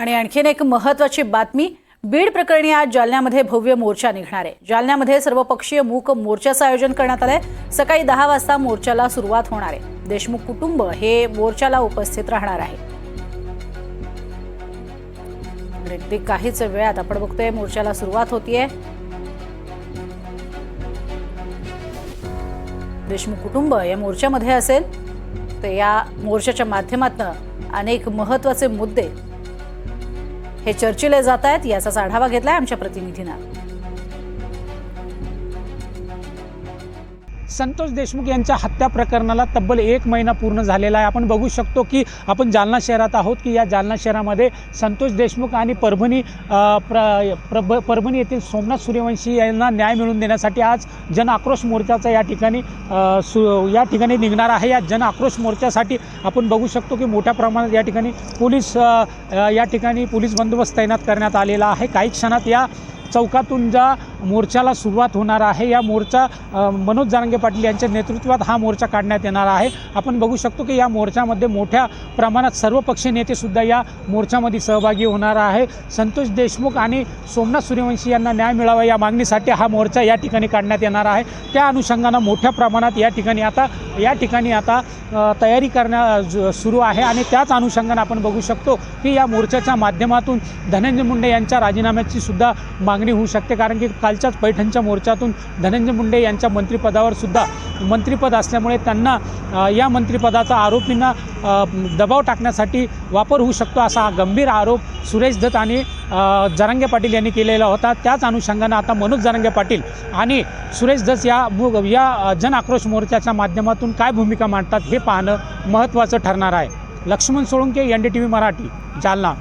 आणि आणखीन एक महत्वाची बातमी बीड प्रकरणी आज जालन्यामध्ये भव्य मोर्चा निघणार आहे. जालन्यामध्ये सर्वपक्षीय मूक मोर्चाचं आयोजन करण्यात आलंय. सकाळी दहा वाजता मोर्चाला सुरुवात होणार आहे. देशमुख कुटुंब हे मोर्चाला उपस्थित राहणार आहे. अगदी काहीच वेळात आपण बघतोय मोर्चाला सुरुवात होतीये. देशमुख कुटुंब या मोर्चामध्ये असेल तर या मोर्चाच्या माध्यमातून अनेक महत्त्वाचे मुद्दे हे चर्चिले जात आहेत याचाच आढावा घेतलाय आमच्या प्रतिनिधीनं. संतोष देशमुख यांच्या हत्या प्रकरणाला तब्बल एक महिना पूर्ण झालेला आहे. आपण बघू शकतो की आपण जालना शहरात आहोत की या जालना शहरामध्ये संतोष देशमुख आणि परभणी प्र, प्रभ परभणी येथील सोमनाथ सूर्यवंशी यांना न्याय मिळवून देण्यासाठी आज जन आक्रोश मोर्चाचा या ठिकाणी सु या ठिकाणी निघणार आहे. या जन आक्रोश मोर्चासाठी आपण बघू शकतो की मोठ्या प्रमाणात या ठिकाणी पोलीस या ठिकाणी पोलीस बंदोबस्त तैनात करण्यात आलेला आहे. काही क्षणात या चौकातून ज्या मोर्चाला सुरुवात होणार आहे. या मोर्चा मनोज जारंगे पाटील यांच्या नेतृत्वात हा मोर्चा काढण्यात येणार आहे. आपण बघू शकतो की या मोर्चामध्ये मोठ्या प्रमाणात सर्वपक्षीय नेतेसुद्धा या मोर्चामध्ये सहभागी होणार आहे. संतोष देशमुख आणि सोमनाथ सूर्यवंशी यांना न्याय मिळावा या मागणीसाठी हा मोर्चा या ठिकाणी काढण्यात येणार आहे. त्या अनुषंगानं मोठ्या प्रमाणात या ठिकाणी आता या ठिकाणी आता तयारी करण्या ज- सुरू आहे आणि त्याच अनुषंगानं आपण बघू शकतो की या मोर्चाच्या माध्यमातून धनंजय मुंडे यांच्या राजीनाम्याची सुद्धा मागणी होऊ शकते. कारण की कालच्याच पैठणच्या मोर्चातून धनंजय मुंडे यांच्या मंत्रिपदावर सुद्धा मंत्रिपद असल्यामुळे त्यांना या मंत्रिपदाचा आरोपींना दबाव टाकण्यासाठी वापर होऊ शकतो असा हा गंभीर आरोप सुरेश दत्त आणि अ, जरांगे पाटील यांनी केलेला होता. त्याच अनुषंगानं आता मनोज जरांगे पाटील आणि सुरेश दत्त या या जन आक्रोश मोर्चाच्या माध्यमातून काय भूमिका मांडतात हे पाहणं महत्त्वाचं ठरणार आहे. Laxman Solunke N D T V Marathi Jalna.